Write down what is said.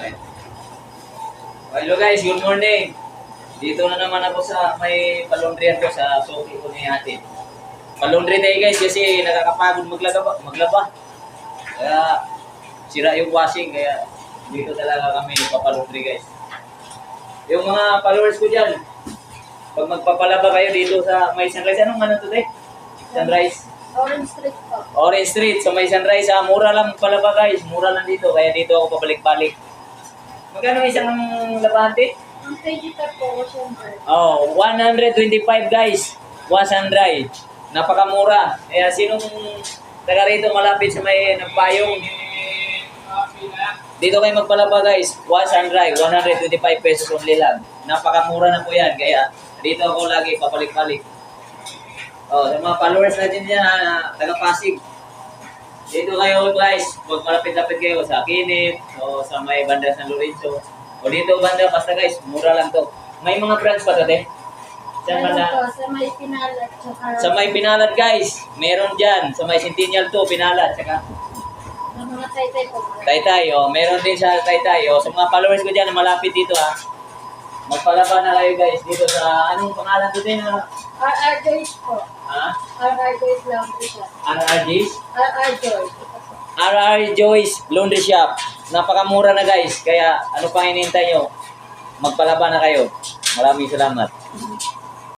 Hello guys, good morning. Dito na naman ako sa may palundrihan ko sa suki ko ni ate. Palundri tayo guys kasi nakakapagod maglaba. maglaba. Kaya sira yung washing kaya dito talaga kami nagpapalundri guys. Yung mga followers ko dyan, pag magpapalaba kayo dito sa may sunrise, anong ano to eh? Sunrise? Orange Street po. Orange Street, sa may sunrise, ah, mura lang palaba guys, mura lang dito, kaya dito ako pabalik-balik. Magkano isang labante? Ang digital po, syempre. Oh, 125 guys. Wash and dry. Napakamura. Kaya sinong taga rito malapit sa may nagpayong? Dito kayo magpalaba guys. Wash and dry. 125 pesos only lang. Napakamura na po yan. Kaya dito ako lagi papalik-balik. Oh, sa mga followers natin dyan na taga Pasig. Dito kayo guys, magpalapit-lapit kayo sa Kinit o sa may banda San Lorenzo. O dito banda, basta guys, mura lang to. May mga branch pa to, te? Saan banda? po, sa may pinalat, tsaka Sa may Pinalat guys, meron dyan. Sa may Centennial 2, Pinalat. Tsaka mga taytay po. Taytay, oh. meron din sa Taytay. Oh. Sa mga followers ko dyan na malapit dito ha. Magpalaba na kayo guys dito sa, anong pangalan to din? ah? RR Joyce po. Ha? RR Joyce lang po siya. RRGs? RR Joyce. RR Joyce Laundry Shop. Napakamura na guys. Kaya ano pang hinihintay nyo? Magpalaba na kayo. Maraming salamat.